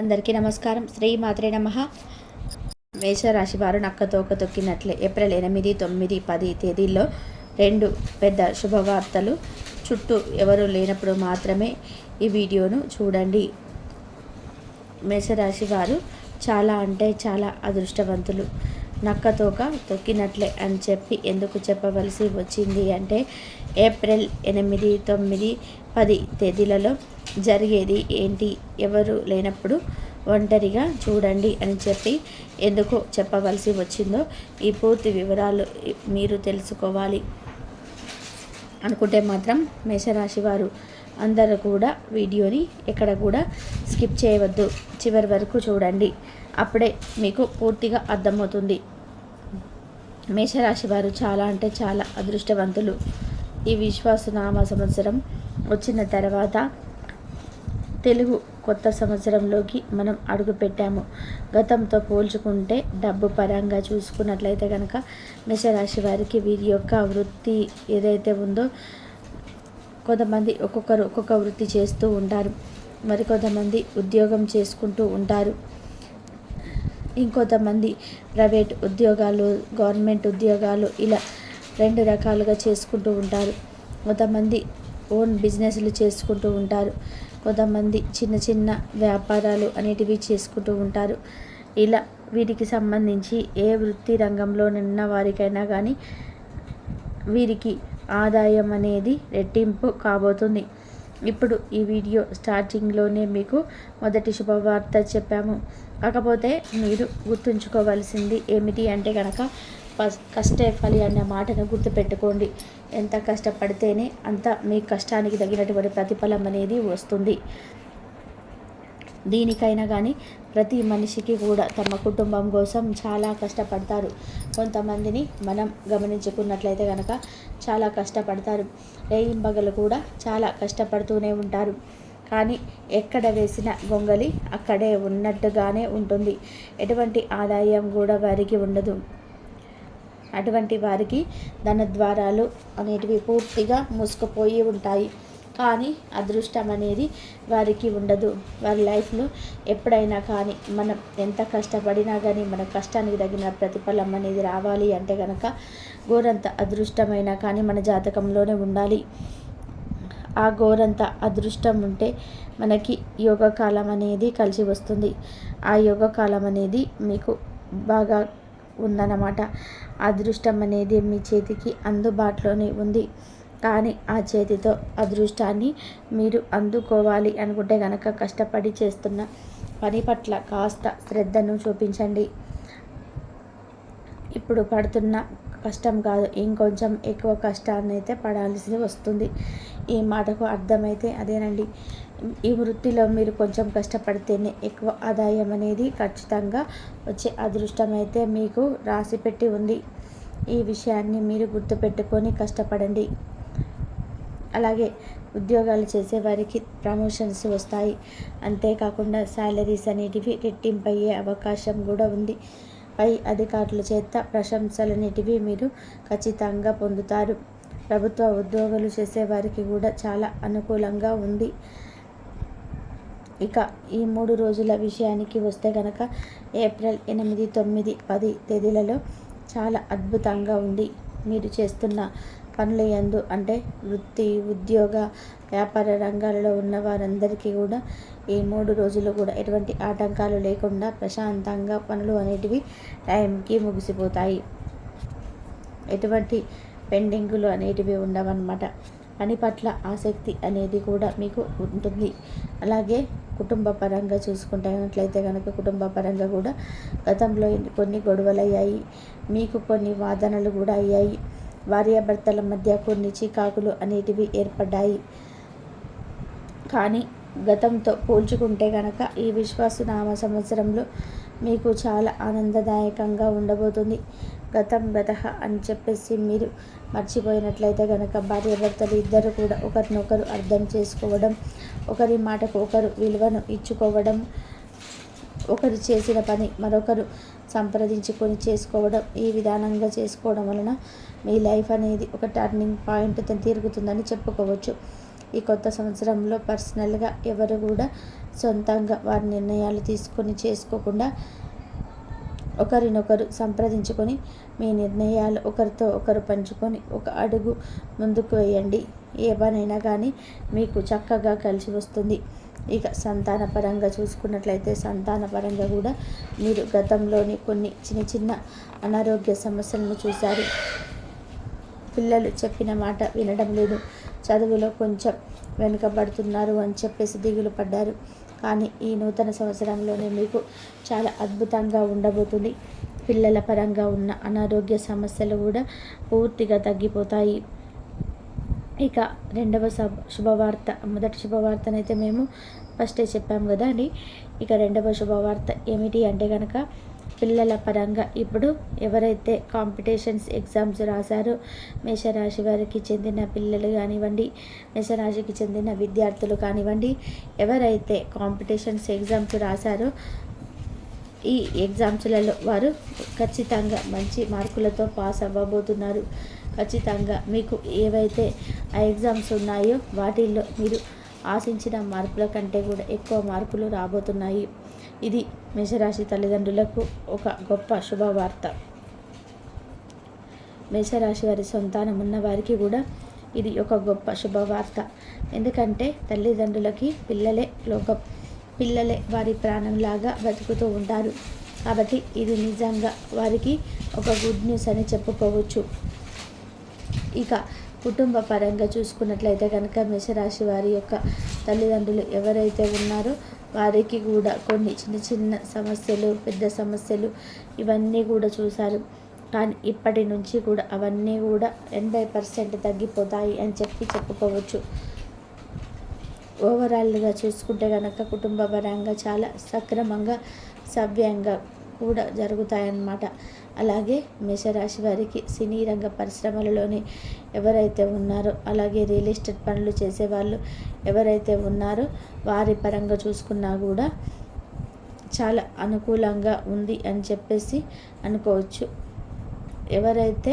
అందరికీ నమస్కారం. శ్రీ మాత్రే నమ. మేషరాశి వారు నక్కతోక తొక్కినట్లే. ఏప్రిల్ ఎనిమిది తొమ్మిది పది తేదీల్లో రెండు పెద్ద శుభవార్తలు. చుట్టూ ఎవరు లేనప్పుడు మాత్రమే ఈ వీడియోను చూడండి. మేషరాశి వారు చాలా అంటే చాలా అదృష్టవంతులు. నక్కతోక తొక్కినట్లే అని చెప్పి ఎందుకు చెప్పవలసి వచ్చింది అంటే ఏప్రిల్ ఎనిమిది తొమ్మిది పది తేదీలలో జరిగేది ఏంటి? ఎవరు లేనప్పుడు ఒంటరిగా చూడండి అని చెప్పి ఎందుకు చెప్పవలసి వచ్చిందో ఈ పూర్తి వివరాలు మీరు తెలుసుకోవాలి. అనుకుంటే మాత్రం మేషరాశి వారు అందరూ కూడా వీడియోని ఎక్కడ కూడా స్కిప్ చేయవద్దు. చివరి వరకు చూడండి. అప్పుడే మీకు పూర్తిగా అర్థమవుతుంది. మేషరాశి వారు చాలా అంటే చాలా అదృష్టవంతులు. ఈ విశ్వాసనామ సంవత్సరం వచ్చిన తర్వాత తెలుగు కొత్త సంవత్సరంలోకి మనం అడుగుపెట్టాము. గతంతో పోల్చుకుంటే డబ్బు పరంగా చూసుకున్నట్లయితే కనుక మేషరాశి వారికి వీరి యొక్క వృత్తి ఏదైతే ఉందో కొంతమంది ఒక్కొక్కరు ఒక్కొక్క వృత్తి చేస్తూ ఉంటారు. మరికొంతమంది ఉద్యోగం చేసుకుంటూ ఉంటారు. ఇంకొంతమంది ప్రైవేట్ ఉద్యోగాలు గవర్నమెంట్ ఉద్యోగాలు ఇలా రెండు రకాలుగా చేసుకుంటూ ఉంటారు. కొంతమంది ఓన్ బిజినెస్లు చేసుకుంటూ ఉంటారు. కొంతమంది చిన్న చిన్న వ్యాపారాలు అనేటివి చేసుకుంటూ ఉంటారు. ఇలా వీటికి సంబంధించి ఏ వృత్తి రంగంలో నిన్న వారికైనా కానీ వీరికి ఆదాయం అనేది రెట్టింపు కాబోతుంది. ఇప్పుడు ఈ వీడియో స్టార్టింగ్లోనే మీకు మొదటి శుభవార్త చెప్పాము. కాకపోతే మీరు గుర్తుంచుకోవాల్సింది ఏమిటి అంటే కనుక కష్టే ఫలి అన్న మాటను గుర్తుపెట్టుకోండి. ఎంత కష్టపడితేనే అంత మీ కష్టానికి తగినటువంటి ప్రతిఫలం అనేది వస్తుంది. దీనికైనా కానీ ప్రతి మనిషికి కూడా తమ కుటుంబం కోసం చాలా కష్టపడతారు. కొంతమందిని మనం గమనించుకున్నట్లయితే కనుక చాలా కష్టపడతారు. రేయింబగలు కూడా చాలా కష్టపడుతూనే ఉంటారు. కానీ ఎక్కడ వేసిన గొంగలి అక్కడే ఉన్నట్టుగానే ఉంటుంది. ఎటువంటి ఆదాయం కూడా వారికి ఉండదు. అటువంటి వారికి ధన ద్వారాలు అనేటివి పూర్తిగా మూసుకుపోయి ఉంటాయి. కానీ అదృష్టం అనేది వారికి ఉండదు. వారి లైఫ్లో ఎప్పుడైనా కానీ మనం ఎంత కష్టపడినా కానీ మన కష్టానికి తగిన ప్రతిఫలం అనేది రావాలి అంటే కనుక గోరంత అదృష్టమైనా కానీ మన జాతకంలోనే ఉండాలి. ఆ గోరంత అదృష్టం ఉంటే మనకి యోగకాలం అనేది కలిసి వస్తుంది. ఆ యోగకాలం అనేది మీకు బాగా ఉందన్నమాట. అదృష్టం అనేది మీ చేతికి అందుబాటులోనే ఉంది. కానీ ఆ చేతితో అదృష్టాన్ని మీరు అందుకోవాలి అనుకుంటే కనుక కష్టపడి చేస్తున్న పని పట్ల కాస్త శ్రద్ధను చూపించండి. ఇప్పుడు పడుతున్న కష్టం కాదు ఇంకొంచెం ఎక్కువ కష్టాన్ని అయితే పడాల్సి వస్తుంది. ఈ మాటకు అర్థమైతే అదేనండి. ఈ వృత్తిలో మీరు కొంచెం కష్టపడితేనే ఎక్కువ ఆదాయం అనేది ఖచ్చితంగా వచ్చే అదృష్టం అయితే మీకు రాసిపెట్టి ఉంది. ఈ విషయాన్ని మీరు గుర్తుపెట్టుకొని కష్టపడండి. అలాగే ఉద్యోగాలు చేసే వారికి ప్రమోషన్స్ వస్తాయి. అంతేకాకుండా శాలరీస్ అనేటివి రెట్టింపయ్యే అవకాశం కూడా ఉంది. పై అధికారుల చేత ప్రశంసలనేటివి మీరు ఖచ్చితంగా పొందుతారు. ప్రభుత్వ ఉద్యోగాలు చేసేవారికి కూడా చాలా అనుకూలంగా ఉంది. ఇక ఈ మూడు రోజుల విషయానికి వస్తే కనుక ఏప్రిల్ ఎనిమిది తొమ్మిది పది తేదీలలో చాలా అద్భుతంగా ఉంది మీరు చేస్తున్న పనుల ఎందు అంటే వృత్తి ఉద్యోగ వ్యాపార రంగాలలో ఉన్న వారందరికీ కూడా ఈ మూడు రోజులు కూడా ఎటువంటి ఆటంకాలు లేకుండా ప్రశాంతంగా పనులు అనేటివి టైంకి ముగిసిపోతాయి. ఎటువంటి పెండింగులు అనేటివి ఉండవన్నమాట. పని పట్ల ఆసక్తి అనేది కూడా మీకు ఉంటుంది. అలాగే కుటుంబ పరంగా చూసుకుంటున్నట్లయితే కనుక కుటుంబ పరంగా కూడా గతంలో కొన్ని గొడవలు అయ్యాయి మీకు కొన్ని వాదనలు కూడా అయ్యాయి. భార్యాభర్తల మధ్య కొన్ని చికాకులు అనేటివి ఏర్పడ్డాయి. కానీ గతంతో పోల్చుకుంటే కనుక ఈ విశ్వాసనామ సంవత్సరంలో మీకు చాలా ఆనందదాయకంగా ఉండబోతుంది. గతం గత అని చెప్పేసి మీరు మర్చిపోయినట్లయితే కనుక భార్యాభర్తలు ఇద్దరు కూడా ఒకరినొకరు అర్థం చేసుకోవడం ఒకరి మాటకు ఒకరు విలువను ఇచ్చుకోవడం ఒకరు చేసిన పని మరొకరు సంప్రదించుకొని చేసుకోవడం ఈ విధానంగా చేసుకోవడం వలన మీ లైఫ్ అనేది ఒక టర్నింగ్ పాయింట్ తిరుగుతుందని చెప్పుకోవచ్చు. ఈ కొత్త సంవత్సరంలో పర్సనల్గా ఎవరు కూడా సొంతంగా వారి నిర్ణయాలు తీసుకొని చేసుకోకుండా ఒకరినొకరు సంప్రదించుకొని మీ నిర్ణయాలు ఒకరితో ఒకరు పంచుకొని ఒక అడుగు ముందుకు వేయండి. ఏ పనైనా కానీ మీకు చక్కగా కలిసి వస్తుంది. ఇక సంతాన పరంగా చూసుకున్నట్లయితే సంతాన పరంగా కూడా మీరు గతంలోని కొన్ని చిన్న చిన్న అనారోగ్య సమస్యలను చూశారు. పిల్లలు చెప్పిన మాట వినడం లేదు. చదువులో కొంచెం వెనుకబడుతున్నారు అని చెప్పేసి దిగులు పడ్డారు. కానీ ఈ నూతన సంవత్సరంలోనే మీకు చాలా అద్భుతంగా ఉండబోతుంది. పిల్లల పరంగా ఉన్న అనారోగ్య సమస్యలు కూడా పూర్తిగా తగ్గిపోతాయి. ఇక రెండవ శుభవార్త మొదటి శుభవార్తనైతే మేము ఫస్టే చెప్పాము కదా అండి ఇక రెండవ శుభవార్త ఏమిటి అంటే కనుక పిల్లల పరంగా ఇప్పుడు ఎవరైతే కాంపిటీషన్స్ ఎగ్జామ్స్ రాశారో మేషరాశి వారికి చెందిన పిల్లలు కానివ్వండి మేషరాశికి చెందిన విద్యార్థులు కానివ్వండి ఎవరైతే కాంపిటీషన్స్ ఎగ్జామ్స్ రాశారో ఈ ఎగ్జామ్స్లలో వారు ఖచ్చితంగా మంచి మార్కులతో పాస్ అవ్వబోతున్నారు. ఖచ్చితంగా మీకు ఏవైతే ఆ ఎగ్జామ్స్ ఉన్నాయో వాటిల్లో మీరు ఆశించిన మార్కుల కంటే కూడా ఎక్కువ మార్కులు రాబోతున్నాయి. ఇది మేషరాశి తల్లిదండ్రులకు ఒక గొప్ప శుభవార్త. మేషరాశి వారి సంతానం ఉన్న వారికి కూడా ఇది ఒక గొప్ప శుభవార్త. ఎందుకంటే తల్లిదండ్రులకి పిల్లలే లోకం. పిల్లలే వారి ప్రాణంలాగా బతుకుతూ ఉంటారు. కాబట్టి ఇది నిజంగా వారికి ఒక గుడ్ న్యూస్ అని చెప్పుకోవచ్చు. ఇక కుటుంబ పరంగా చూసుకున్నట్లయితే కనుక మేషరాశి వారి యొక్క తల్లిదండ్రులు ఎవరైతే ఉన్నారో వారికి కూడా కొన్ని చిన్న చిన్న సమస్యలు పెద్ద సమస్యలు ఇవన్నీ కూడా చూశారు. కానీ ఇప్పటి నుంచి కూడా అవన్నీ కూడా ఎనభై పర్సెంట్ తగ్గిపోతాయి అని చెప్పి చెప్పుకోవచ్చు. ఓవరాల్గా చూసుకుంటే కనుక కుటుంబ పరంగా చాలా సక్రమంగా సవ్యంగా కూడా జరుగుతాయన్నమాట. అలాగే మేషరాశి వారికి సినీ రంగ పరిశ్రమలలోని ఎవరైతే ఉన్నారో అలాగే రియల్ ఎస్టేట్ పనులు చేసేవాళ్ళు ఎవరైతే ఉన్నారో వారి పరంగా చూసుకున్నా కూడా చాలా అనుకూలంగా ఉంది అని చెప్పేసి అనుకోవచ్చు. ఎవరైతే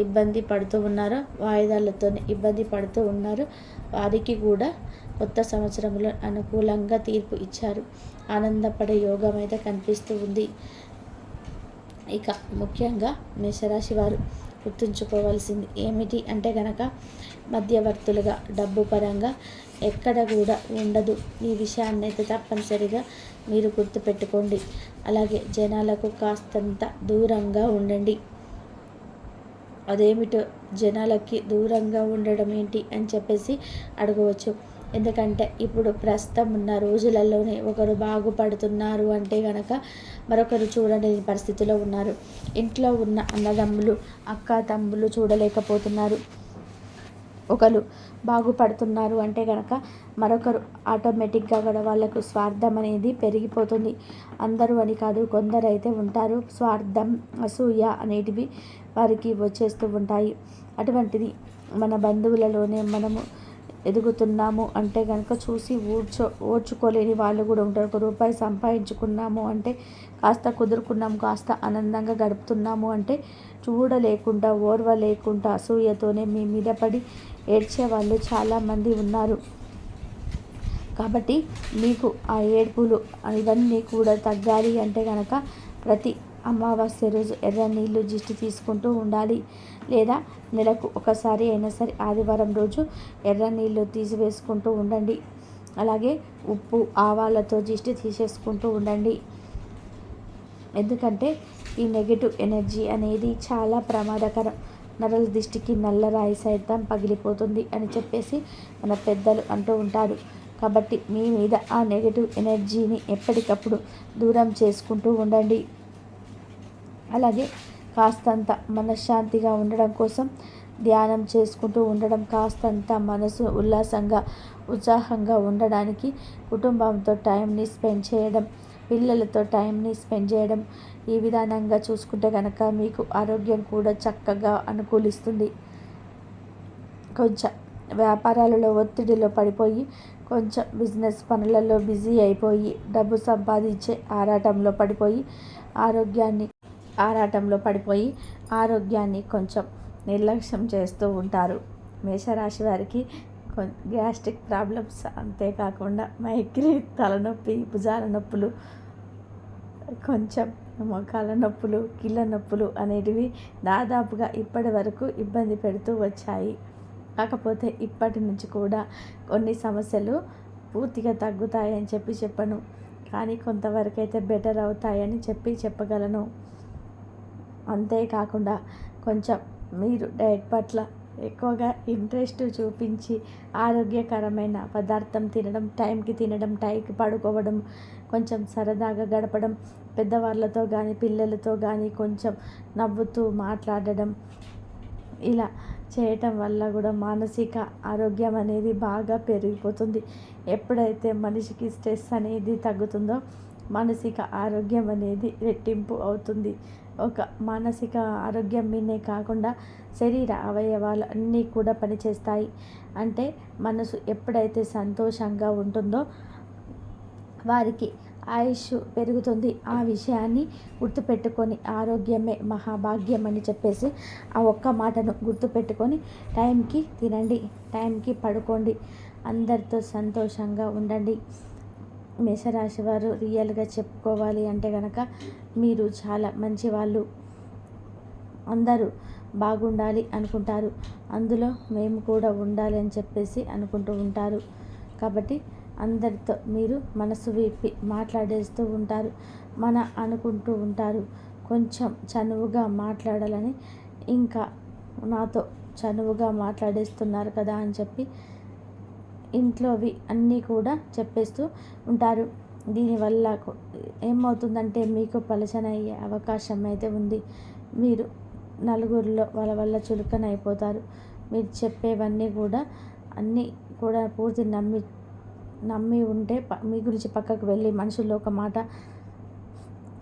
ఇబ్బంది పడుతూ ఉన్నారో వాయిదాలతో ఇబ్బంది పడుతూ ఉన్నారో వారికి కూడా కొత్త సంవత్సరంలో అనుకూలంగా తీర్పు ఇచ్చారు. ఆనందపడే యోగం అయితే కనిపిస్తూ ఉంది. ఇక ముఖ్యంగా మేషరాశి వారు గుర్తుంచుకోవాల్సింది ఏమిటి అంటే కనుక మధ్యవర్తులుగా డబ్బు పరంగా ఎక్కడ కూడా ఉండదు. ఈ విషయాన్ని అయితే తప్పనిసరిగా మీరు గుర్తుపెట్టుకోండి. అలాగే జనాలకు కాస్తంత దూరంగా ఉండండి. అదేమిటో జనాలకి దూరంగా ఉండడం ఏంటి అని చెప్పేసి అడగవచ్చు. ఎందుకంటే ఇప్పుడు ప్రస్తుతం ఉన్న రోజులలోనే ఒకరు బాగుపడుతున్నారు అంటే కనుక మరొకరు చూడలేని పరిస్థితిలో ఉన్నారు. ఇంట్లో ఉన్న అన్నదమ్ములు అక్క తమ్ములు చూడలేకపోతున్నారు. ఒకరు బాగుపడుతున్నారు అంటే కనుక మరొకరు ఆటోమేటిక్గా కూడా వాళ్ళకు స్వార్థం అనేది పెరిగిపోతుంది. అందరూ అని కాదు కొందరు అయితే ఉంటారు. స్వార్థం అసూయ అనేటివి వారికి వచ్చేస్తూ ఉంటాయి. అటువంటిది మన బంధువులలోనే మనము ఎదుగుతున్నాము అంటే కనుక చూసి ఊడ్చో ఓడ్చుకోలేని వాళ్ళు కూడా ఉంటారు. ఒక రూపాయి సంపాదించుకున్నాము అంటే కాస్త కుదురుకున్నాము కాస్త ఆనందంగా గడుపుతున్నాము అంటే చూడలేకుండా ఓర్వ లేకుండా అసూయతోనే మీ మీద పడి ఏడ్చే వాళ్ళు చాలామంది ఉన్నారు. కాబట్టి మీకు ఆ ఏడ్పులు ఇవన్నీ కూడా తగ్గాలి అంటే కనుక ప్రతి అమావాస్య రోజు ఎర్ర నీళ్ళు జిష్టి తీసుకుంటూ ఉండాలి. లేదా నెలకు ఒకసారి అయినా సరే ఆదివారం రోజు ఎర్ర నీళ్ళు తీసివేసుకుంటూ ఉండండి. అలాగే ఉప్పు ఆవాలతో జిష్టి తీసేసుకుంటూ ఉండండి. ఎందుకంటే ఈ నెగిటివ్ ఎనర్జీ అనేది చాలా ప్రమాదకరం. నరల దిష్టికి నల్లరాయి సైతం పగిలిపోతుంది అని చెప్పేసి మన పెద్దలు అంటూ ఉంటారు. కాబట్టి మీ మీద ఆ నెగిటివ్ ఎనర్జీని ఎప్పటికప్పుడు దూరం చేసుకుంటూ ఉండండి. అలాగే కాస్తంత మనశ్శాంతిగా ఉండడం కోసం ధ్యానం చేసుకుంటూ ఉండడం కాస్తంత మనసు ఉల్లాసంగా ఉత్సాహంగా ఉండడానికి కుటుంబంతో టైంని స్పెండ్ చేయడం పిల్లలతో టైంని స్పెండ్ చేయడం ఈ విధానంగా చూసుకుంటే కనుక మీకు ఆరోగ్యం కూడా చక్కగా అనుకూలిస్తుంది. కొంచెం వ్యాపారాలలో ఒత్తిడిలో పడిపోయి కొంచెం బిజినెస్ పనులలో బిజీ అయిపోయి డబ్బు సంపాదించే ఆరాటంలో పడిపోయి ఆరోగ్యాన్ని ఆరాటంలో పడిపోయి ఆరోగ్యాన్ని కొంచెం నిర్లక్ష్యం చేస్తూ ఉంటారు. మేషరాశి వారికి గ్యాస్ట్రిక్ ప్రాబ్లమ్స్ అంతేకాకుండా మైగ్రేన్ తలనొప్పి భుజాల నొప్పులు కొంచెం మోకాల నొప్పులు కీళ్ళ నొప్పులు అనేటివి దాదాపుగా ఇప్పటి వరకు ఇబ్బంది పెడుతూ వచ్చాయి. కాకపోతే ఇప్పటి నుంచి కూడా కొన్ని సమస్యలు పూర్తిగా తగ్గుతాయని చెప్పి చెప్పను. కానీ కొంతవరకైతే బెటర్ అవుతాయని చెప్పి చెప్పగలను. అంతేకాకుండా కొంచెం మీరు డైట్ పట్ల ఎక్కువగా ఇంట్రెస్ట్ చూపించి ఆరోగ్యకరమైన పదార్థం తినడం టైంకి తినడం టైంకి పడుకోవడం కొంచెం సరదాగా గడపడం పెద్దవాళ్ళతో కానీ పిల్లలతో కానీ కొంచెం నవ్వుతూ మాట్లాడడం ఇలా చేయటం వల్ల కూడా మానసిక ఆరోగ్యం అనేది బాగా పెరిగిపోతుంది. ఎప్పుడైతే మనిషికి స్ట్రెస్ అనేది తగ్గుతుందో మానసిక ఆరోగ్యం అనేది రెట్టింపు అవుతుంది. ఒక మానసిక ఆరోగ్యం మీదే కాకుండా శరీర అవయవాలు అన్నీ కూడా పనిచేస్తాయి. అంటే మనసు ఎప్పుడైతే సంతోషంగా ఉంటుందో వారికి ఆయుష్ పెరుగుతుంది. ఆ విషయాన్ని గుర్తుపెట్టుకొని ఆరోగ్యమే మహాభాగ్యం అని చెప్పేసి ఆ ఒక్క మాటను గుర్తుపెట్టుకొని టైంకి తినండి టైంకి పడుకోండి. అందరితో సంతోషంగా ఉండండి. మేషరాశి వారు రియల్గా చెప్పుకోవాలి అంటే కనుక మీరు చాలా మంచి వాళ్ళు. అందరూ బాగుండాలి అనుకుంటారు. అందులో మేము కూడా ఉండాలి అని చెప్పేసి అనుకుంటూ ఉంటారు. కాబట్టి అందరితో మీరు మనసు విప్పి మాట్లాడేస్తూ ఉంటారు. మన అనుకుంటూ ఉంటారు. కొంచెం చనువుగా మాట్లాడాలని ఇంకా నాతో చనువుగా మాట్లాడేస్తున్నారు కదా అని చెప్పి ఇంట్లోవి అన్నీ కూడా చెప్పేస్తూ ఉంటారు. దీనివల్ల ఏమవుతుందంటే మీకు పలచన అయ్యే అవకాశం అయితే ఉంది. మీరు నలుగురిలో వాళ్ళ వల్ల చులకన అయిపోతారు. మీరు చెప్పేవన్నీ కూడా అన్నీ కూడా పూర్తి నమ్మి నమ్మి ఉంటే మీ గురించి పక్కకు వెళ్ళి మనుషుల్లో ఒక మాట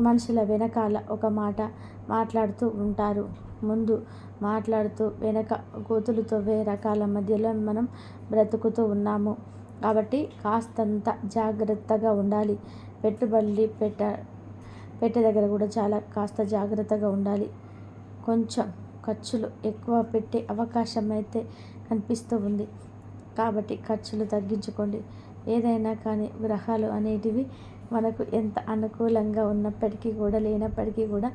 మనుషుల వెనకాల ఒక మాట మాట్లాడుతూ ఉంటారు. ముందు మాట్లాడుతూ వెనక కూతులు తవ్వే రకాల మధ్యలో మనం బ్రతుకుతూ ఉన్నాము. కాబట్టి కాస్తంత జాగ్రత్తగా ఉండాలి. పెట్టుబడి పెట్ట పెట్టే దగ్గర కూడా చాలా కాస్త జాగ్రత్తగా ఉండాలి. కొంచెం ఖర్చులు ఎక్కువ పెట్టే అవకాశం అయితే కనిపిస్తూ ఉంది. కాబట్టి ఖర్చులు తగ్గించుకోండి. ఏదైనా కానీ గ్రహాలు అనేటివి మనకు ఎంత అనుకూలంగా ఉన్నప్పటికీ కూడా లేనప్పటికీ కూడా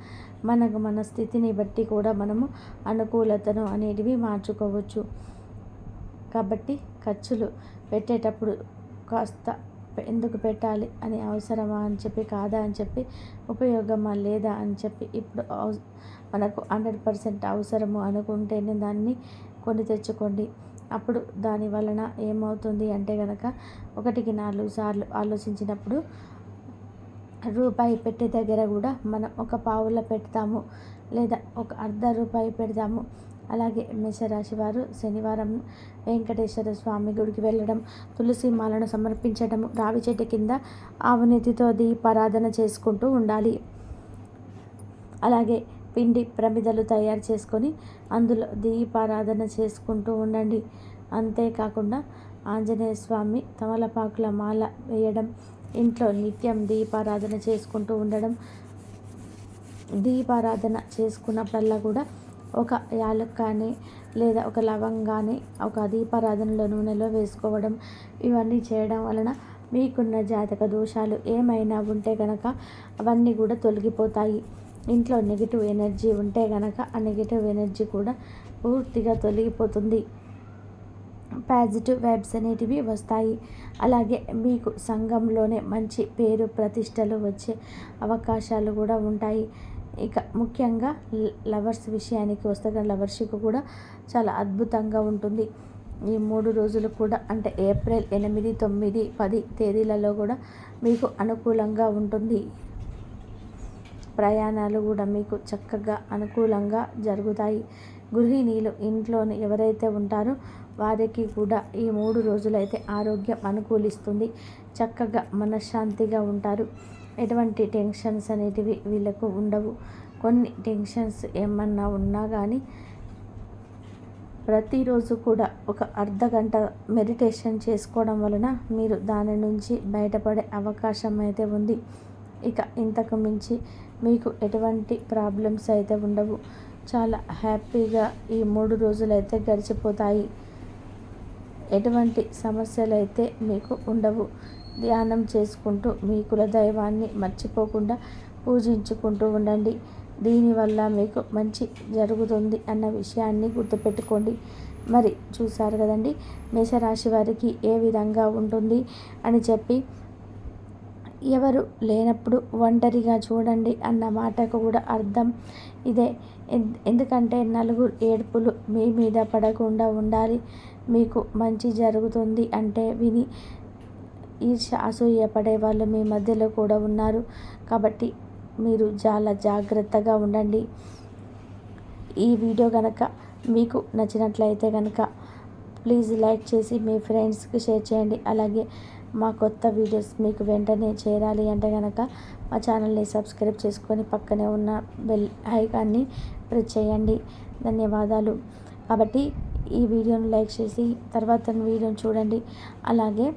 మనకు మన స్థితిని బట్టి కూడా మనము అనుకూలతను అనేటివి మార్చుకోవచ్చు. కాబట్టి ఖర్చులు పెట్టేటప్పుడు కాస్త ఎందుకు పెట్టాలి అని అవసరమా అని చెప్పి కాదా అని చెప్పి ఉపయోగమా లేదా అని చెప్పి ఇప్పుడు మనకు హండ్రెడ్ పర్సెంట్ అవసరము అనుకుంటేనే దాన్ని కొని తెచ్చుకోండి. అప్పుడు దాని వలన ఏమవుతుంది అంటే కనుక ఒకటికి నాలుగు సార్లు ఆలోచించినప్పుడు రూపాయి పెట్టే దగ్గర కూడా మనం ఒక పావులో పెడతాము లేదా ఒక అర్ధ రూపాయి పెడతాము. అలాగే మేషరాశి వారు శనివారం వెంకటేశ్వర స్వామి గుడికి వెళ్ళడం తులసి మాలను సమర్పించడం రావి చెట్టు కింద ఆవునీతితో దీపారాధన చేసుకుంటూ ఉండాలి. అలాగే పిండి ప్రమిదలు తయారు చేసుకొని అందులో దీపారాధన చేసుకుంటూ ఉండండి. అంతేకాకుండా ఆంజనేయ స్వామి తమలపాకుల మాల వేయడం ఇంట్లో నిత్యం దీపారాధన చేసుకుంటూ ఉండడం దీపారాధన చేసుకున్నప్పుడల్లా కూడా ఒక యాలక్కాని లేదా ఒక లవంగాని ఒక దీపారాధనలో నూనెలో వేసుకోవడం ఇవన్నీ చేయడం వలన మీకున్న జాతక దోషాలు ఏమైనా ఉంటే కనుక అవన్నీ కూడా తొలగిపోతాయి. ఇంట్లో నెగిటివ్ ఎనర్జీ ఉంటే కనుక ఆ నెగిటివ్ ఎనర్జీ కూడా పూర్తిగా తొలగిపోతుంది. పాజిటివ్ వైబ్స్ అనేటివి వస్తాయి. అలాగే మీకు సంఘంలోనే మంచి పేరు ప్రతిష్టలు వచ్చే అవకాశాలు కూడా ఉంటాయి. ఇక ముఖ్యంగా లవర్స్ విషయానికి వస్తే కానీ లవర్షిప్ కూడా చాలా అద్భుతంగా ఉంటుంది. ఈ మూడు రోజులు కూడా అంటే ఏప్రిల్ ఎనిమిది తొమ్మిది పది తేదీలలో కూడా మీకు అనుకూలంగా ఉంటుంది. ప్రయాణాలు కూడా మీకు చక్కగా అనుకూలంగా జరుగుతాయి. గృహిణీలు ఇంట్లోని ఎవరైతే ఉంటారో వారికి కూడా ఈ మూడు రోజులైతే ఆరోగ్యం అనుకూలిస్తుంది. చక్కగా మనశ్శాంతిగా ఉంటారు. ఎటువంటి టెన్షన్స్ అనేటివి వీళ్ళకు ఉండవు. కొన్ని టెన్షన్స్ ఏమన్నా ఉన్నా కానీ ప్రతిరోజు కూడా ఒక అర్ధ గంట మెడిటేషన్ చేసుకోవడం వలన మీరు దాని నుంచి బయటపడే అవకాశం అయితే ఉంది. ఇక ఇంతకు మించి మీకు ఎటువంటి ప్రాబ్లమ్స్ అయితే ఉండవు. చాలా హ్యాపీగా ఈ మూడు రోజులు అయితే గడిచిపోతాయి. ఎటువంటి సమస్యలు అయితే మీకు ఉండవు. ధ్యానం చేసుకుంటూ మీ కులదైవాన్ని మర్చిపోకుండా పూజించుకుంటూ ఉండండి. దీనివల్ల మీకు మంచి జరుగుతుంది అన్న విషయాన్ని గుర్తుపెట్టుకోండి. మరి చూసారు కదండి మేషరాశి వారికి ఏ విధంగా ఉంటుంది అని చెప్పి ఎవరు లేనప్పుడు ఒంటరిగా చూడండి అన్న మాటకు కూడా అర్థం ఇదే. ఎందుకంటే నలుగురు ఏడుపులు మీ మీద పడకుండా ఉండాలి. మీకు మంచి జరుగుతుంది అంటే విని ఈర్ష అసూయ పడే వాళ్ళు మీ మధ్యలో కూడా ఉన్నారు. కాబట్టి మీరు చాలా జాగ్రత్తగా ఉండండి. ఈ వీడియో కనుక మీకు నచ్చినట్లయితే కనుక ప్లీజ్ లైక్ చేసి మీ ఫ్రెండ్స్కి షేర్ చేయండి. అలాగే మా కొత్త వీడియోస్ మీకు వెంటనే చేరాలి అంటే కనుక మా ఛానల్ని సబ్స్క్రైబ్ చేసుకొని పక్కనే ఉన్న బెల్ ఐకాన్ని ప్రెస్ చేయండి. ధన్యవాదాలు. కాబట్టి ఈ వీడియోను లైక్ చేసి తర్వాత వీడియోను చూడండి. అలాగే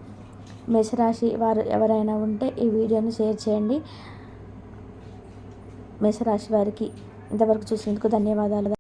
మేషరాశి వారు ఎవరైనా ఉంటే ఈ వీడియోను షేర్ చేయండి. మేషరాశి వారికి ఇంతవరకు చూసినందుకు ధన్యవాదాలు.